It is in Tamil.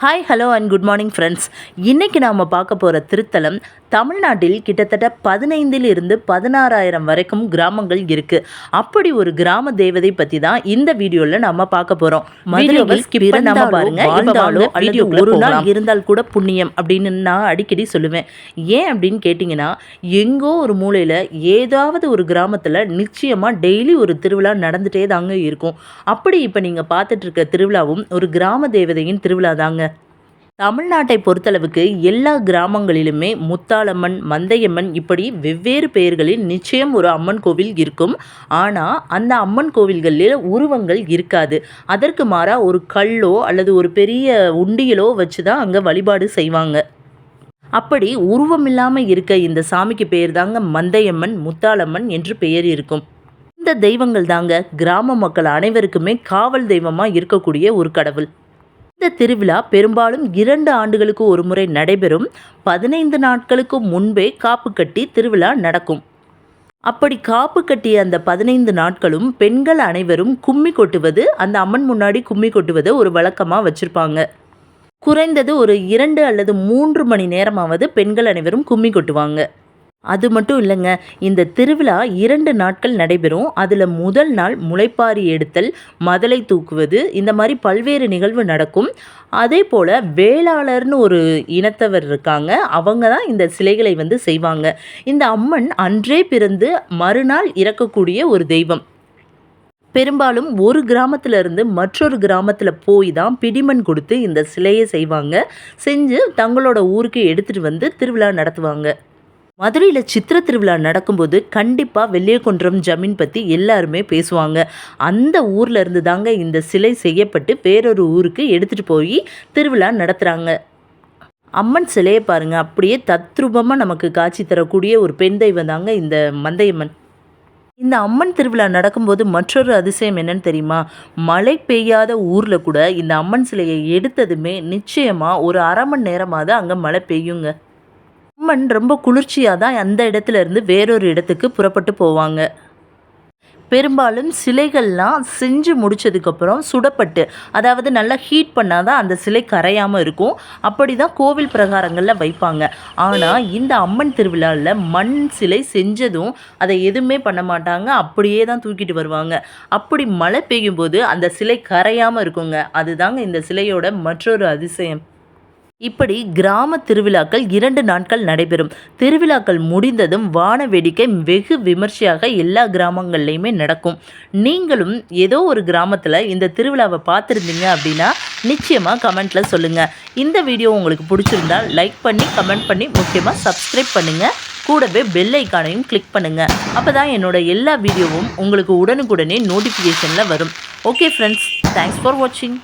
Hi hello and good morning friends இன்றைக்கி நாம் பார்க்க போகிற திருத்தலம் தமிழ்நாட்டில் கிட்டத்தட்ட பதினைந்தில் இருந்து பதினாறாயிரம் வரைக்கும் கிராமங்கள் இருக்குது அப்படி ஒரு கிராம தேவதை பற்றி தான் இந்த வீடியோவில் நம்ம பார்க்க போகிறோம் மதுரையில் பண்ணாம பாருங்க. வீடியோ ஒரு நாள் இருந்தால் கூட புண்ணியம் அப்படின்னு நான் அடிக்கடி சொல்லுவேன். ஏன் அப்படின்னு கேட்டிங்கன்னா எங்கோ ஒரு மூலையில் ஏதாவது ஒரு கிராமத்தில் நிச்சயமாக டெய்லி ஒரு திருவிழா நடந்துகிட்டே தாங்க இருக்கும். அப்படி இப்போ நீங்கள் பார்த்துட்டு இருக்க திருவிழாவும் ஒரு கிராம தேவதையின் திருவிழா தாங்க தமிழ்நாட்டை பொறுத்தளவுக்கு எல்லா கிராமங்களிலுமே முத்தாளம்மன் மந்தையம்மன் இப்படி வெவ்வேறு பெயர்களில் நிச்சயம் ஒரு அம்மன் கோவில் இருக்கும். ஆனால் அந்த அம்மன் கோவில்களில் உருவங்கள் இருக்காது. அதற்கு மாறாக ஒரு கல்லோ அல்லது ஒரு பெரிய உண்டியலோ வச்சு தான் அங்கே வழிபாடு செய்வாங்க. அப்படி உருவம் இல்லாமல் இருக்க இந்த சாமிக்கு பெயர் தாங்க மந்தையம்மன் முத்தாளம்மன் என்று பெயர் இருக்கும். இந்த தெய்வங்கள் தாங்க கிராம மக்கள் அனைவருக்குமே காவல் தெய்வமாக இருக்கக்கூடிய ஒரு கடவுள். இந்த திருவிழா பெரும்பாலும் இரண்டு ஆண்டுகளுக்கு ஒரு முறை நடைபெறும். பதினைந்து நாட்களுக்கு முன்பே காப்பு கட்டி திருவிழா நடக்கும். அப்படி காப்பு கட்டிய அந்த பதினைந்து நாட்களும் பெண்கள் அனைவரும் கும்மி கொட்டுவது அந்த அம்மன் முன்னாடி கும்மி கொட்டுவதை ஒரு வழக்கமாக வச்சுருப்பாங்க. குறைந்தது ஒரு இரண்டு அல்லது மூன்று மணி நேரமாவது பெண்கள் அனைவரும் கும்மி கொட்டுவாங்க. அது மட்டும் இல்லைங்க இந்த திருவிழா இரண்டு நாட்கள் நடைபெறும். அதில் முதல் நாள் முளைப்பாரி எடுத்தல் மதலை தூக்குவது இந்த மாதிரி பல்வேறு நிகழ்வு நடக்கும். அதே போல் வேளாளர்னு ஒரு இனத்தவர் இருக்காங்க அவங்க தான் இந்த சிலைகளை வந்து செய்வாங்க. இந்த அம்மன் அன்றே பிறந்து மறுநாள் இறக்கக்கூடிய ஒரு தெய்வம். பெரும்பாலும் ஒரு கிராமத்தில் இருந்து மற்றொரு கிராமத்தில் போய் தான் பிடிமண் கொடுத்து இந்த சிலையை செய்வாங்க. செஞ்சு தங்களோட ஊருக்கு எடுத்துகிட்டு வந்து திருவிழா நடத்துவாங்க. மதுரையில் சித்திர திருவிழா நடக்கும்போது கண்டிப்பாக வெள்ளியகுன்றம் ஜமீன் பற்றி எல்லாருமே பேசுவாங்க. அந்த ஊரில் இருந்து தாங்க இந்த சிலை செய்யப்பட்டு வேறொரு ஊருக்கு எடுத்துகிட்டு போய் திருவிழா நடத்துகிறாங்க அம்மன் சிலையை பாருங்கள் அப்படியே தத்ரூபமாக நமக்கு காட்சி தரக்கூடிய ஒரு பெண் தெய்வம் தாங்க இந்த மந்தையம்மன். இந்த அம்மன் திருவிழா நடக்கும்போது மற்றொரு அதிசயம் என்னன்னு தெரியுமா? மழை பெய்யாத ஊரில் கூட இந்த அம்மன் சிலையை எடுத்ததுமே நிச்சயமாக ஒரு அரை மணி நேரமாவது அங்கே மழை பெய்யுங்க. அம்மன் ரொம்ப குளிர்ச்சியாக தான் அந்த இடத்துல இருந்து வேறொரு இடத்துக்கு புறப்பட்டு போவாங்க. பெரும்பாலும் சிலைகள்லாம் செஞ்சு முடிச்சதுக்கப்புறம் சுடப்பட்டு அதாவது நல்லா ஹீட் பண்ணால் தான் அந்த சிலை கரையாமல் இருக்கும். அப்படி தான் கோவில் பிரகாரங்களில் வைப்பாங்க. ஆனால் இந்த அம்மன் திருவிழாவில் மண் சிலை செஞ்சதும் அதை எதுவுமே பண்ண மாட்டாங்க. அப்படியே தான் தூக்கிட்டு வருவாங்க. அப்படி மழை பெய்யும் போது அந்த சிலை கரையாமல் இருக்குங்க. அதுதாங்க இந்த சிலையோட மற்றொரு அதிசயம். இப்படி கிராம திருவிழாக்கள் இரண்டு நாட்கள் நடைபெறும். திருவிழாக்கள் முடிந்ததும் வான வேடிக்கை வெகு விமர்சையாக எல்லா கிராமங்கள்லையுமே நடக்கும். நீங்களும் ஏதோ ஒரு கிராமத்தில் இந்த திருவிழாவை பார்த்துருந்தீங்க அப்படின்னா நிச்சயமாக கமெண்ட்டில் சொல்லுங்கள் இந்த வீடியோ உங்களுக்கு பிடிச்சிருந்தா லைக் பண்ணி கமெண்ட் பண்ணி முக்கியமாக சப்ஸ்கிரைப் பண்ணுங்கள் கூடவே பெல் ஐக்கானையும் கிளிக் பண்ணுங்கள் அப்போ தான் என்னோடய எல்லா வீடியோவும் உங்களுக்கு உடனுக்குடனே நோட்டிஃபிகேஷனில் வரும். ஓகே ஃப்ரெண்ட்ஸ் தேங்க்ஸ் ஃபார் வாட்சிங்